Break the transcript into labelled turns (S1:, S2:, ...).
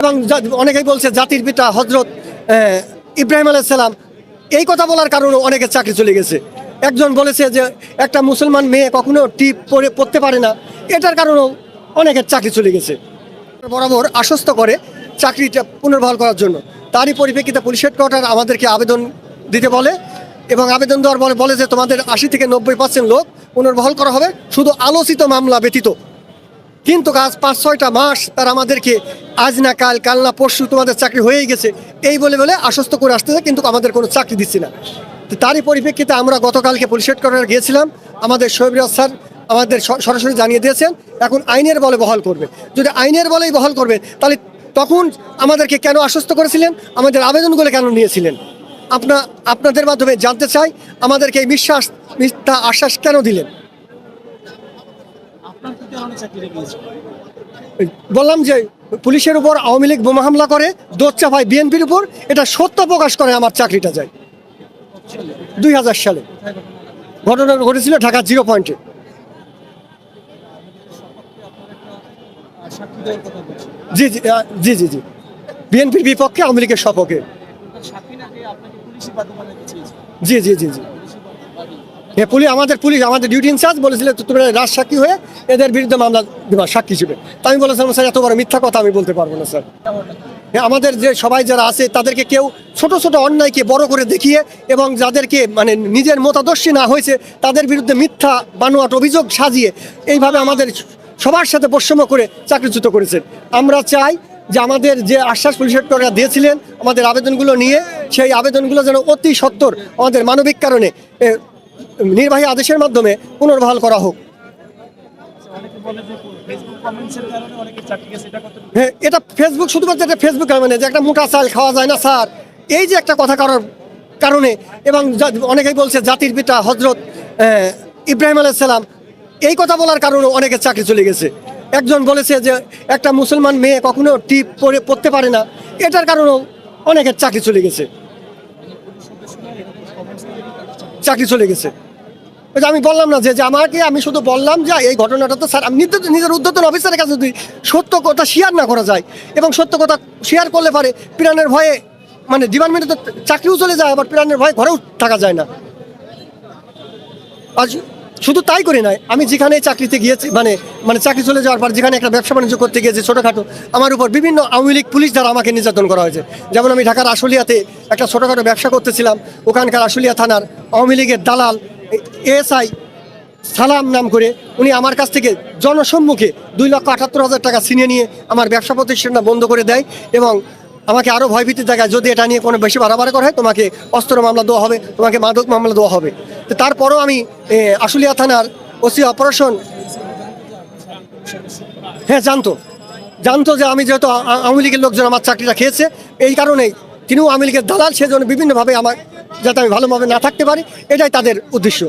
S1: এবং অনেকেই বলছে জাতির পিতা হজরত ইব্রাহিম আলাইসাল্লাম এই কথা বলার কারণে অনেকের চাকরি চলে গেছে। একজন বলেছে যে একটা মুসলমান মেয়ে কখনো টিপ পরে পড়তে পারে না। এটার কারণেও অনেকের চাকরি চলে গেছে। বরাবর আশ্বস্ত করে চাকরিটা পুনর্বহাল করার জন্য। তারই পরিপ্রেক্ষিতে পুলিশ হেডকোয়ার্টার আমাদেরকে আবেদন দিতে বলে এবং আবেদন দেওয়ার পরে বলে যে তোমাদের আশি থেকে নব্বই পার্সেন্ট লোক পুনর্বহাল করা হবে। শুধু আলোচিত মামলা ব্যতীত। কিন্তু আজ পাঁচ, ছয়টা মাস তারা আমাদেরকে আজ না কাল কাল না পরশু তোমাদের চাকরি হয়েই গেছে। এই বলে বলে আশ্বস্ত করে আসতেছে কিন্তু আমাদের কোনো চাকরি দিচ্ছে না। তো তারই পরিপ্রেক্ষিতে আমরা গতকালকে পুলিশ হেডকোয়ার্টার গিয়েছিলাম। আমাদের শৈবরাজ স্যার আমাদের সরাসরি জানিয়ে দিয়েছেন, এখন আইনের বলে বহাল করবে। যদি আইনের বলেই বহাল করবে, তাহলে তখন আমাদেরকে কেন আশ্বস্ত করেছিলেন? আমাদের আবেদনগুলো কেন নিয়েছিলেন? আপনা, আপনাদের মাধ্যমে জানতে চাই, আমাদেরকে এই বিশ্বাস মিথ্যা আশ্বাস কেন দিলেন
S2: আপনার কি কারণে চাকরি গিয়েছে
S1: বললাম যে পুলিশের উপর আওয়ামী লীগ বোমা হামলা করে দোষ চাপায় বিএনপির উপর এটা সত্য প্রকাশ করে আমার চাকরিটা যায়। দুই হাজার সালে। ঘটনা ঘটেছিল ঢাকা জিরো পয়েন্টে। জি জি জি জি জি। বিএনপির বিপক্ষে আওয়ামী লীগের সপক্ষে। জি জি জি জি। পুলিশ, আমাদের পুলিশ, আমাদের ডিউটি ইনচার্জ বলেছিল তোমরা রাজ সাক্ষী হয়ে এদের বিরুদ্ধে মামলা দেবা, সাক্ষী হিসেবে। তা আমি বলেছিলাম, স্যার, এত বড় মিথ্যা কথা আমি বলতে পারব না, স্যার। আমাদের যে সবাই যারা আছে, তাদেরকে কেউ ছোট ছোট অন্যায়কে বড় করে দেখিয়ে এবং যাদেরকে মানে নিজের মতাদর্শী না হয়েছে, তাদের বিরুদ্ধে মিথ্যা বানোয়াট অভিযোগ সাজিয়ে এইভাবে আমাদের সবার সাথে বৈষম্য করে চাকরিচ্যুত করেছেন। আমরা চাই যে আমাদের যে আশ্বাস পরিষদরা দিয়েছিলেন, আমাদের আবেদনগুলো নিয়ে সেই আবেদনগুলো যেন অতি সত্বর আমাদের মানবিক কারণে নির্বাহী আদেশের মাধ্যমে পুনর্বহাল করা হোক।
S2: অনেকে
S1: হ্যাঁ এটা ফেসবুক শুধুমাত্র একটা ফেসবুক মানে যে একটা মোটা চাল খাওয়া যায় না স্যার। এই যে একটা কথা কারোর কারণে এবং অনেকেই বলছে জাতির পিতা হজরত ইব্রাহিম আলাইসাল্লাম এই কথা বলার কারণে অনেকের চাকরি চলে গেছে। একজন বলেছে যে একটা মুসলমান মেয়ে কখনো টিপ পরে পড়তে পারে না এটার কারণেও অনেকের চাকরি চলে গেছে। চাকরি চলে গেছে। ওই যে আমি বললাম না যে আমাকে আমি শুধু বললাম যে, এই ঘটনাটা তো স্যার, আমি নিজের উদ্যতন অফিসারের কাছে যদি সত্য কথা শেয়ার না করা যায় এবং সত্য কথা শেয়ার করলে পারে, প্রাণের ভয়ে মানে ডিপার্টমেন্টে তো চাকরিও চলে যায়, আবার প্রাণের ভয়ে ঘরেও থাকা যায় না। আজ শুধু তাই করি নাই আমি যেখানে চাকরিতে গিয়েছি মানে মানে চাকরি চলে যাওয়ার পর যেখানে একটা ব্যবসা বাণিজ্য করতে গিয়েছি ছোটোখাটো, আমার উপর বিভিন্ন আওয়ামী লীগ পুলিশ দ্বারা আমাকে নির্যাতন করা হয়েছে। যেমন আমি ঢাকার আশুলিয়াতে একটা ছোটোখাটো ব্যবসা করতেছিলাম, ওখানকার আশুলিয়া থানার আওয়ামী লীগের দালাল এএসআই সালাম নাম করে উনি আমার কাছ থেকে জনসম্মুখে দুই লক্ষ আটাত্তর হাজার টাকা ছিনিয়ে নিয়ে আমার ব্যবসা প্রতিষ্ঠানটা বন্ধ করে দেয় এবং আমাকে আরও ভয়ভীতি দেখায়, যদি এটা নিয়ে কোনো বেশি বাড়াবাড়ি করা হয়, তোমাকে অস্ত্র মামলা দেওয়া হবে, তোমাকে মাদক মামলা দেওয়া হবে। তো তারপরও আমি আশুলিয়া থানার ওসি অপারেশন হ্যাঁ জানতো। জানতো যে আমি যেহেতু আওয়ামী লীগের লোকজন আমার চাকরিটা খেয়েছে, এই কারণেই তিনিও আওয়ামী লীগের দালাল, সেজন্য বিভিন্নভাবে আমার যাতে আমি ভালোভাবে না থাকতে পারি এটাই তাদের উদ্দেশ্য।